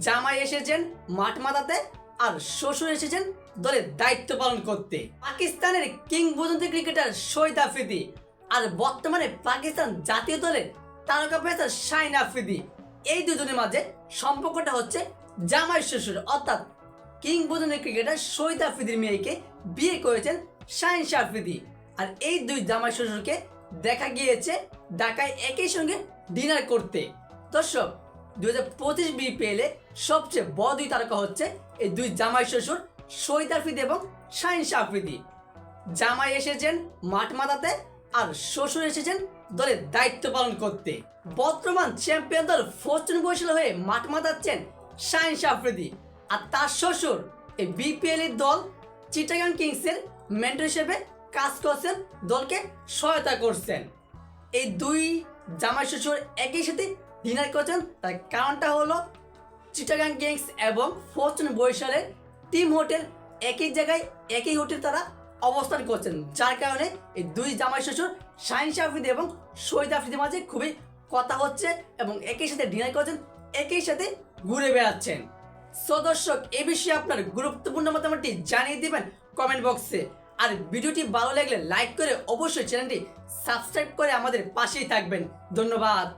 জামাই এসেছেন মাঠ মাতাতে আর শ্বশুর এসেছেন দলের দায়িত্ব পালন করতে। পাকিস্তানের কিংবদন্তি ক্রিকেটার শহীদ আফ্রিদি আর বর্তমানে পাকিস্তান জাতীয় দলের তারকা পেসার শাইন আফ্রিদি। এই দুজনের মাঝে সম্পর্কটা হচ্ছে জামাই শ্বশুর, অর্থাৎ কিংবদন্তি ক্রিকেটার শহীদ আফ্রিদির মেয়েকে বিয়ে করেছেন শাহ আফ্রিদি। আর এই দুই জামাই শ্বশুরকে দেখা গিয়েছে ঢাকায় একই সঙ্গে ডিনার করতে। দর্শক দুই হাজার পঁচিশ বিপিএলে সবচেয়ে বড় দুই তারকা হচ্ছে এই দুই জামাই শ্বশুর শহীদ আফ্রিদি এবং শাহিন আফ্রিদি। জামাই এসেছেন মাঠ মাতাতে আর শ্বশুর এসেছেন দলের দায়িত্ব পালন করতে। বর্তমান চ্যাম্পিয়ন দল ফরচুন বৈশাল হয়ে মাঠ মাতাচ্ছেন শাহিন আফ্রিদি। আর তার শ্বশুর এই বিপিএল এর দল চিটাগাং কিংসের মেন্টর হিসেবে কাজ করছেন, দলকে সহায়তা করছেন। এই দুই জামাই শ্বশুর একই সাথে ডিনার করছেন, তার কারণটা হলো চিটাগাং কিংস এবং ফরচুন বরিশালের টিম হোটেল একই জায়গায়, একই হোটেল তারা অবস্থান করছেন। যার কারণে এই দুই জামাই শ্বশুর শাহিন আফ্রিদি এবং শহীদ আফ্রিদির মাঝে খুবই কথা হচ্ছে এবং একই সাথে ডিনার করছেন, একই সাথে ঘুরে বেড়াচ্ছেন। সো দর্শক, এ বিষয়ে আপনার গুরুত্বপূর্ণ মতামতটি জানিয়ে দিবেন কমেন্ট বক্সে। আর ভিডিওটি ভালো লাগলে লাইক করে অবশ্যই চ্যানেলটি সাবস্ক্রাইব করে আমাদের পাশেই থাকবেন। ধন্যবাদ।